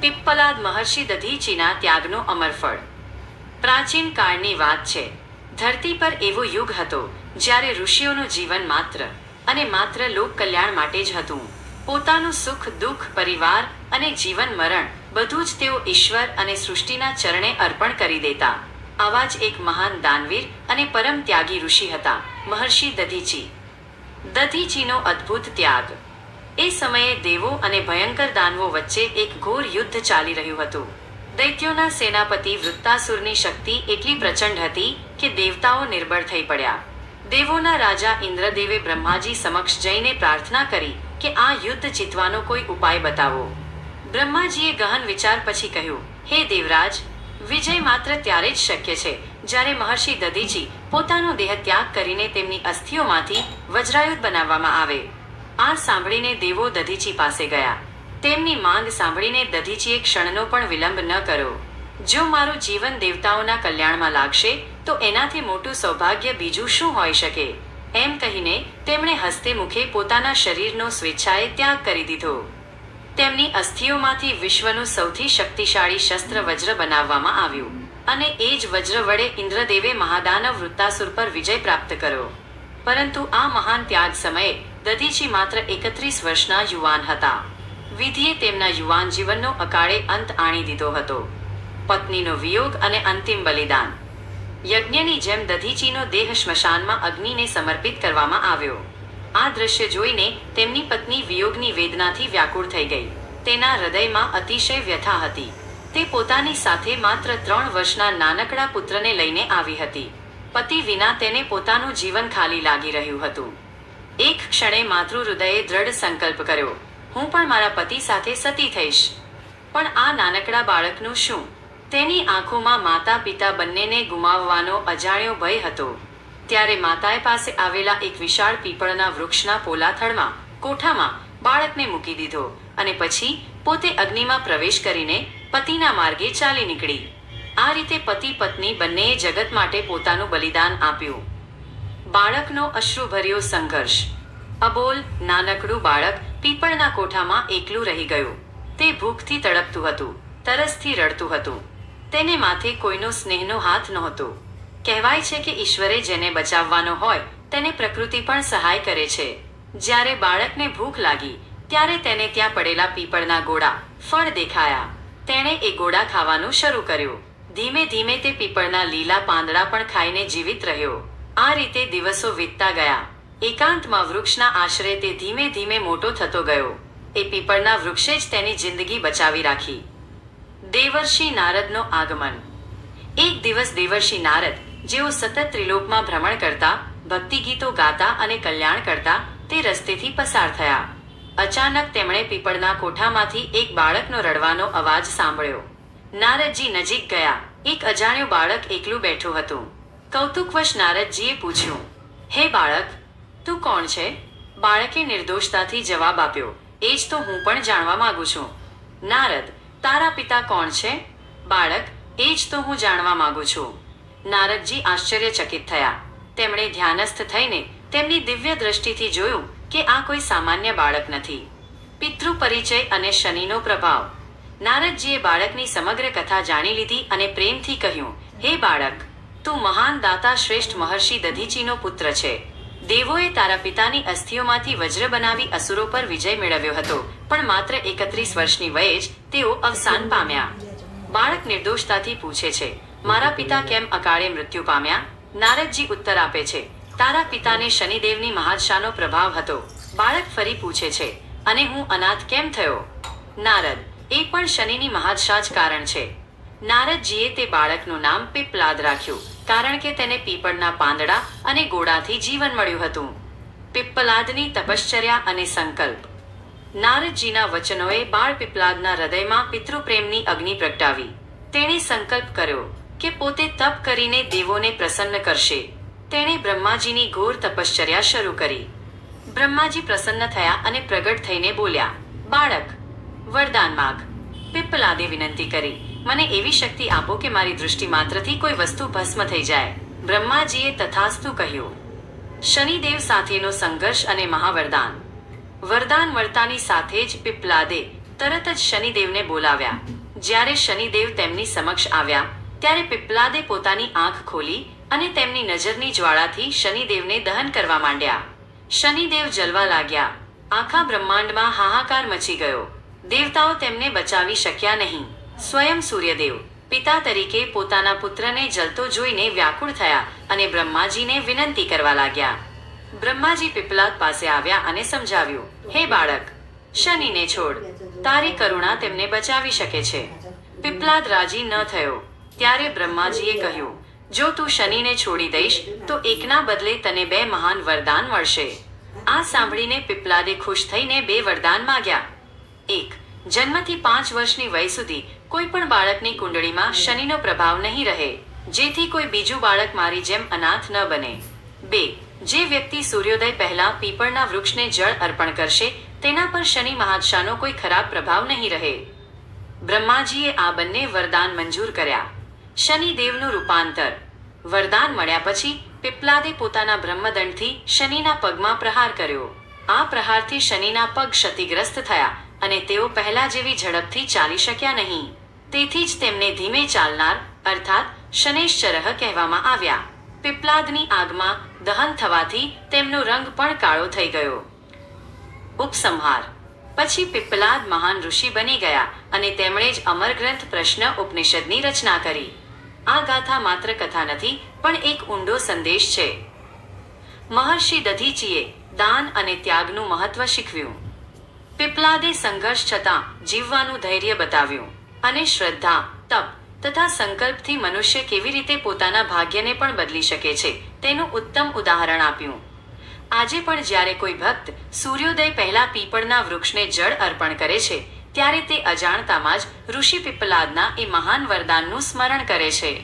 પિપ્પલાદ મહર્ષિ દધીચીના ત્યાગનો અમરફળ. પ્રાચીન કાળની વાત છે. ધરતી પર એવો યુગ હતો જ્યારે ઋષિઓનું જીવન માત્ર અને માત્ર લોક કલ્યાણ માટે જ હતું. પોતાનું સુખ, દુઃખ, પરિવાર અને જીવન મરણ બધું જ તેઓ ઈશ્વર અને સૃષ્ટિના ચરણે અર્પણ કરી દેતા. આવા જ એક મહાન દાનવીર અને પરમ ત્યાગી ઋષિ હતા, મહર્ષિ દધીચી. દધીચીનો અદ્ભુત ત્યાગ. એ સમયે દેવો અને ભયંકર દાનવો વચ્ચે એક ઘોર યુદ્ધ ચાલી રહ્યું હતું. દૈત્યોના સેનાપતિ વૃત્તાસુરની શક્તિ એટલી પ્રચંડ હતી કે દેવતાઓ નિર્બળ થઈ પડ્યા. દેવોના રાજા ઇન્દ્રદેવે બ્રહ્માજી સમક્ષ જઈને પ્રાર્થના કરી કે આ યુદ્ધ જીતવાનો કોઈ ઉપાય બતાવો. બ્રહ્માજીએ ગહન વિચાર પછી કહ્યું, હે દેવરાજ, વિજય માત્ર ત્યારે જ શક્ય છે જ્યારે મહર્ષિ દધીજી પોતાનો દેહ ત્યાગ કરીને તેમની અસ્થિઓમાંથી વજ્રાયુધ બનાવવામાં આવે. આ સાંભળીને દેવો દધીચી પાસે ગયા. તેમની માંગ સાંભળીને દધીચીએ ક્ષણનો પણ વિલંબ ન કર્યો. જો મારું જીવન દેવતાઓના કલ્યાણમાં લાગશે, તો એનાથી મોટું સૌભાગ્ય બીજું શું હોઈ શકે? એમ કહીને તેમણે હસ્તે મુખે પોતાના શરીરનો સ્વેચ્છાએ ત્યાગ કરી દીધો. તેમની અસ્થિઓમાંથી વિશ્વનું સૌથી શક્તિશાળી શસ્ત્ર વજ્ર બનાવવામાં આવ્યું અને એ જ વજ્ર વડે ઇન્દ્રદેવે મહાદાનવ વૃત્તાસુર પર વિજય પ્રાપ્ત કર્યો. પરંતુ આ મહાન ત્યાગ સમયે દધીચી માત્ર એકત્રીસ વર્ષના યુવાન હતા. વિધિએ તેમના યુવાન જીવનનો અકાળે અંત આણી દીધો હતો. પત્નીનો વિયોગ અને અંતિમ બલિદાન. યજ્ઞની જેમ દધીચીનો દેહ શ્મશાનમાં અગ્નિને સમર્પિત કરવામાં આવ્યો. આ દ્રશ્ય જોઈને તેમની પત્ની વિયોગની વેદનાથી વ્યાકુળ થઈ ગઈ. તેના હૃદયમાં અતિશય વ્યથા હતી. તે પોતાની સાથે માત્ર ત્રણ વર્ષના નાનકડા પુત્રને લઈને આવી હતી. પતિ વિના તેને પોતાનું જીવન ખાલી લાગી રહ્યું હતું. એક ક્ષણે માતૃ હૃદયે દ્રઢ સંકલ્પ કર્યો. હું પણ મારા પતિ સાથે સતી થઈશ. પણ આ નાનકડા બાળકનું શું? તેની આંખોમાં માતા પિતા બંનેને ગુમાવવાનો અજાણ્યો ભય હતો. ત્યારે માતાએ પાસે આવેલા એક વિશાળ પીપળના વૃક્ષના પોલાથળમાં, કોઠામાં બાળકને મૂકી દીધો અને પછી પોતે અગ્નિમાં પ્રવેશ કરીને પતિના માર્ગે ચાલી નીકળી. આ રીતે પતિ પત્ની બંનેએ જગત માટે પોતાનું બલિદાન આપ્યું. બાળકનો અશ્રુભર્યો સંઘર્ષ. અબોલ, નાનકડું બાળક, પીપળના કોઠામાં એકલું રહી ગયું. તે ભૂખથી તડપતું હતું, તરસથી રડતું હતું. તેને માથે કોઈનો સ્નેહનો હાથ નહોતો. કહેવાય છે કે ઈશ્વરે જેને બચાવવાનો હોય, તેને પ્રકૃતિ પણ સહાય કરે છે. જ્યારે બાળકને ભૂખ લાગી, ત્યારે તેને ત્યાં પડેલા પીપળના ગોળા, ફળ દેખાયા. તેણે એ ગોળા ખાવાનું શરૂ કર્યું. ધીમે ધીમે તે પીપળના લીલા પાંદડા પણ ખાઈને જીવિત રહ્યો. આ રીતે દિવસો વીતતા ગયા. એકાંતમાં વૃક્ષના આશરે તે ધીમે ધીમે મોટો થતો ગયો. એ પીપળના વૃક્ષે જ તેની જિંદગી બચાવી રાખી. દેવર્ષિ નારદનો આગમન. એક દિવસ દેવર્ષિ નારદ, જેઓ સતત ત્રિલોકમાં ભ્રમણ કરતા ભક્તિ ગીતો ગાતા અને કલ્યાણ કરતા, તે રસ્તેથી પસાર થયા. અચાનક તેમણે પીપળના કોઠામાંથી એક બાળકનો રડવાનો અવાજ સાંભળ્યો. નારદજી નજીક ગયા. એક અજાણ્યું બાળક એકલું બેઠું હતું. કૌતુકવશ નારદજીએ પૂછ્યું, હે બાળક, તું કોણ છે? બાળકે નિર્દોષતાથી જવાબ આપ્યો એ જ તો હું પણ જાણવા માંગુ છું. નારદ, તારા પિતા કોણ છે? બાળક એ જ તો હું જાણવા માંગુ છું. નારદજી આશ્ચર્યચકિત થયા. તેમણે ધ્યાનસ્થ થઈને તેમની દિવ્ય દ્રષ્ટિથી જોયું કે આ કોઈ સામાન્ય બાળક નથી. પિતૃ પરિચય અને શનિનો પ્રભાવ. નારદજીએ બાળકની સમગ્ર કથા જાણી લીધી અને પ્રેમથી કહ્યું, હે બાળક તું મહાન દાતા શ્રેષ્ઠ મહર્ષિ દધીચીનો પુત્ર છે. દેવોએ તારા પિતાની અસ્થિઓમાંથી વજ્ર બનાવી અસુરો પર વિજય મેળવ્યો હતો, પણ માત્ર એકત્રીસ વર્ષની વયે જ તેઓ અવસાન પામ્યા. બાળક નિર્દોષતાથી પૂછે છે, મારા પિતા કેમ અકાળે મૃત્યુ પામ્યા? નારદજી ઉત્તર આપે છે, તારા પિતાને શનિદેવની મહાદશાનો પ્રભાવ હતો. બાળક ફરી પૂછે છે, અને હું અનાથ કેમ થયો? નારદ, એ પણ શનિની મહાદશા જ કારણ છે. નારદજીએ તે બાળકનું નામ પીપલાદ રાખ્યું, કારણ કે તેને પીપળના પાંદડા અને ગોળાથી જીવન મળ્યું હતું. પીપલાદની તપશ્ચર્યા અને સંકલ્પ. નારદજીના વચનોએ બાળ પીપલાદના હૃદયમાં પિતૃપ્રેમની અગ્નિ પ્રગટાવી. તેણે સંકલ્પ કર્યો કે પોતે તપ કરીને દેવોને પ્રસન્ન કરશે. તેણે બ્રહ્માજીની ઘોર તપશ્ચર્યા શરૂ કરી. બ્રહ્માજી પ્રસન્ન થયા અને પ્રગટ થઈને બોલ્યા, બાળક, વરદાન માગ. પીપલાદે વિનંતી કરી. મને એવી શક્તિ આપો કે મારી દૃષ્ટિ માત્રથી કોઈ વસ્તુ ભસ્મ થઈ જાય. બ્રહ્માજીએ તથાસ્તુ કહ્યું, શનિદેવ સાથેનો સંઘર્ષ અને મહાવરદાન. વરદાન મળતાની સાથે જ પીપલાદે તરત જ શનિદેવને બોલાવ્યા. જ્યારે શનિદેવ તેમની સમક્ષ આવ્યા, ત્યારે પીપલાદે પોતાની આંખ ખોલી અને તેમની નજરની જ્વાળાથી શનિદેવને દહન કરવા માંડ્યા. શનિદેવ જલવા લાગ્યા. આખા બ્રહ્માંડમાં હાહાકાર મચી ગયો. દેવતાઓ તેમને બચાવી શક્યા નહીં. સ્વયં સૂર્યદેવ. પિતા તરીકે પોતાના પુત્રને જલતો જોઈને વ્યાકુળ થયા અને બ્રહ્માજીને વિનંતી કરવા લાગ્યા. બ્રહ્માજી પીપલાદ પાસે આવ્યા અને સમજાવ્યું, હે બાળક, શનિને છોડ. તારી કરુણા તેમને બચાવી શકે છે. પીપલાદ રાજી ન થયો. ત્યારે બ્રહ્માજીએ કહ્યું, જો તું શનિને છોડી દઈશ, તો એકના બદલે તને બે મહાન વરદાન મળશે. આ સાંભળીને પીપલાદે ખુશ થઈને બે વરદાન માગ્યા. એક જન્મથી પાંચ વર્ષની વય સુધી કોઈ પણ બાળકની કુંડળીમાં શનિનો પ્રભાવ નહીં રહે, જેથી કોઈ બીજું બાળક મારી જેમ અનાથ ન બને. બે, જે વ્યક્તિ સૂર્યોદય પહેલા પીપળના વૃક્ષને જળ અર્પણ કરશે, તેના પર શનિ મહાદશાનો કોઈ ખરાબ પ્રભાવ નહીં રહે. બ્રહ્માજીએ આ બંને વરદાન મંજૂર કર્યા. શનિદેવનું રૂપાંતર. વરદાન મળ્યા પછી પીપલાદે પોતાના બ્રહ્મદંડથી શનિના પગમાં પ્રહાર કર્યો. આ પ્રહારથી શનિના પગ ક્ષતિગ્રસ્ત થયા અને તેઓ પહેલા જેવી ઝડપથી ચાલી શક્યા નહીં. તેથી જ તેમને ધીમે ચાલનાર, અર્થાત શનેશ્ચરહ કહેવામાં આવ્યા. પીપલાદની આગમાં દહન થવાથી તેમનો રંગ પણ કાળો થઈ ગયો. ઉપસંહાર. પછી પીપલાદ મહાન ઋષિ બની ગયા અને તેમણે જ અમર ગ્રંથ પ્રશ્ન ઉપનિષદની રચના કરી. આ ગાથા માત્ર કથા નથી, પણ એક ઊંડો સંદેશ છે. મહર્ષિ દધીચીએ દાન અને ત્યાગનું મહત્વ શીખવ્યું. પીપલાદે સંઘર્ષ છતાં જીવવાનું ધૈર્ય બતાવ્યું અને શ્રદ્ધા, તપ તથા સંકલ્પથી મનુષ્ય કેવી રીતે પોતાના ભાગ્યને પણ બદલી શકે છે, તેનું ઉત્તમ ઉદાહરણ આપ્યું. આજે પણ જ્યારે કોઈ ભક્ત સૂર્યોદય પહેલા પીપળના વૃક્ષને જળ અર્પણ કરે છે, ત્યારે તે અજાણતામાં જ ઋષિ પીપલાદના એ મહાન વરદાનનું સ્મરણ કરે છે.